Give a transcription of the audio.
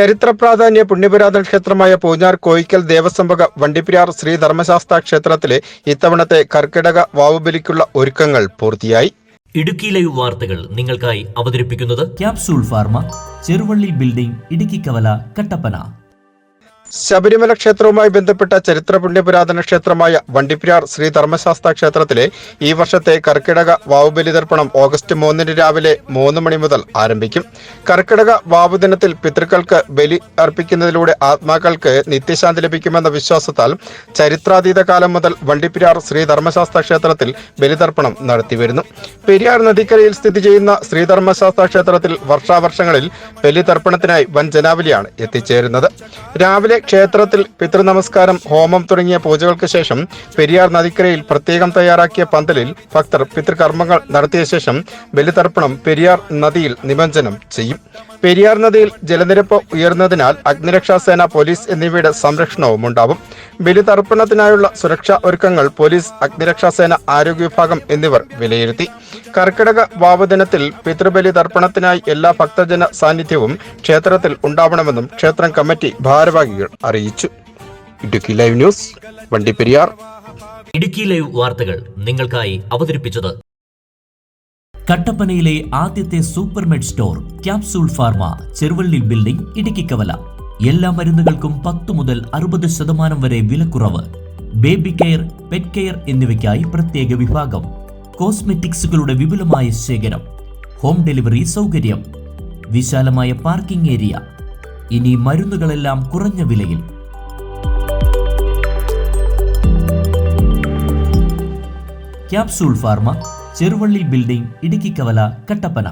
ചരിത്ര പ്രാധാന്യ പുണ്യപുരാതന ക്ഷേത്രമായ പൂഞ്ഞാർ കോയിക്കൽ ദേവസംഭക വണ്ടിപ്പിരാർ ശ്രീ ധർമ്മശാസ്ത്ര ക്ഷേത്രത്തിലെ ഇത്തവണത്തെ കർക്കിടക വാവുബലിക്കുള്ള ഒരുക്കങ്ങൾ പൂർത്തിയായി. ഇടുക്കി ലൈവ് വാർത്തകൾ നിങ്ങൾക്കായി അവതരിപ്പിക്കുന്നത് capsule pharma Cheruvally building Idukki Kavala Kattappana. Sabarimala ക്ഷേത്രവുമായി ബന്ധപ്പെട്ട ചരിത്ര പുണ്യപുരാതന ക്ഷേത്രമായ വണ്ടിപ്പിരാർ ശ്രീ ധർമ്മശാസ്ത്ര ക്ഷേത്രത്തിലെ ഈ വർഷത്തെ കർക്കിടക വാവുബലി ദർപ്പണം ഓഗസ്റ്റ് മൂന്നിന് രാവിലെ മൂന്ന് മണി മുതൽ ആരംഭിക്കും. കർക്കിടക വാവു ദിനത്തിൽ പിതൃക്കൾക്ക് ബലി അർപ്പിക്കുന്നതിലൂടെ ആത്മാക്കൾക്ക് നിത്യശാന്തി ലഭിക്കുമെന്ന വിശ്വാസത്താൽ ചരിത്രാതീത കാലം മുതൽ വണ്ടിപ്പിരാർ ശ്രീ ധർമ്മശാസ്ത്ര ക്ഷേത്രത്തിൽ ബലിതർപ്പണം നടത്തിവരുന്നു. പെരിയാർ നദിക്കരയിൽ സ്ഥിതി ചെയ്യുന്ന ശ്രീ ശ്രീധർമ്മശാസ്ത്ര ക്ഷേത്രത്തിൽ വർഷാവർഷങ്ങളിൽ ബലിതർപ്പണത്തിനായി വൻ ജനാവലിയാണ് എത്തിച്ചേരുന്നത്. രാവിലെ ക്ഷേത്രത്തിൽ പിതൃനമസ്കാരം ഹോമം തുടങ്ങിയ പൂജകൾക്ക് ശേഷം പെരിയാർ നദിക്കരയിൽ പ്രത്യേകം തയ്യാറാക്കിയ പന്തലിൽ ഭക്തർ പിതൃകർമ്മങ്ങൾ നടത്തിയ ശേഷം ബലിതർപ്പണം പെരിയാർ നദിയിൽ നിമജ്ജനം ചെയ്യും. പെരിയാർ നദിയിൽ ജലനിരപ്പ് ഉയർന്നതിനാൽ അഗ്നിരക്ഷാസേന പോലീസ് എന്നിവയുടെ സംരക്ഷണവും ഉണ്ടാവും. ബലിതർപ്പണത്തിനായുള്ള സുരക്ഷാ ഒരുക്കങ്ങൾ പോലീസ് അഗ്നിരക്ഷാസേന ആരോഗ്യ വിഭാഗം എന്നിവർ വിലയിരുത്തി. കർക്കിടക വാവദിനത്തിൽ പിതൃബലി തർപ്പണത്തിനായി എല്ലാ ഭക്തജന സാന്നിധ്യവും ക്ഷേത്രത്തിൽ ഉണ്ടാവണമെന്നും ക്ഷേത്രം കമ്മിറ്റി ഭാരവാഹികൾ അറിയിച്ചു. Idukki live news Vandiperiyar. Idukki live വാർത്തകൾ നിങ്ങൾക്കായി അവതരിപ്പിച്ചത് കട്ടപ്പനയിലെ ആദ്യത്തെ super med store capsule pharma Cheruvally building Idukki Kavala. എല്ലാ മരുന്നുകൾക്കും പത്ത് മുതൽ അറുപത് ശതമാനം വരെ വിലക്കുറവ്. ബേബി കെയർ പെറ്റ് കെയർ എന്നിവയ്ക്കായി പ്രത്യേക വിഭാഗം. കോസ്മെറ്റിക്സുകളുടെ വിപുലമായ ശേഖരം ഹോം ഡെലിവറി സൗകര്യം വിശാലമായ പാർക്കിംഗ് ഏരിയ ഇനി മരുന്നുകളെല്ലാം കുറഞ്ഞ വിലയിൽ. Capsule pharma Cheruvally building Idukki Kavala Kattappana.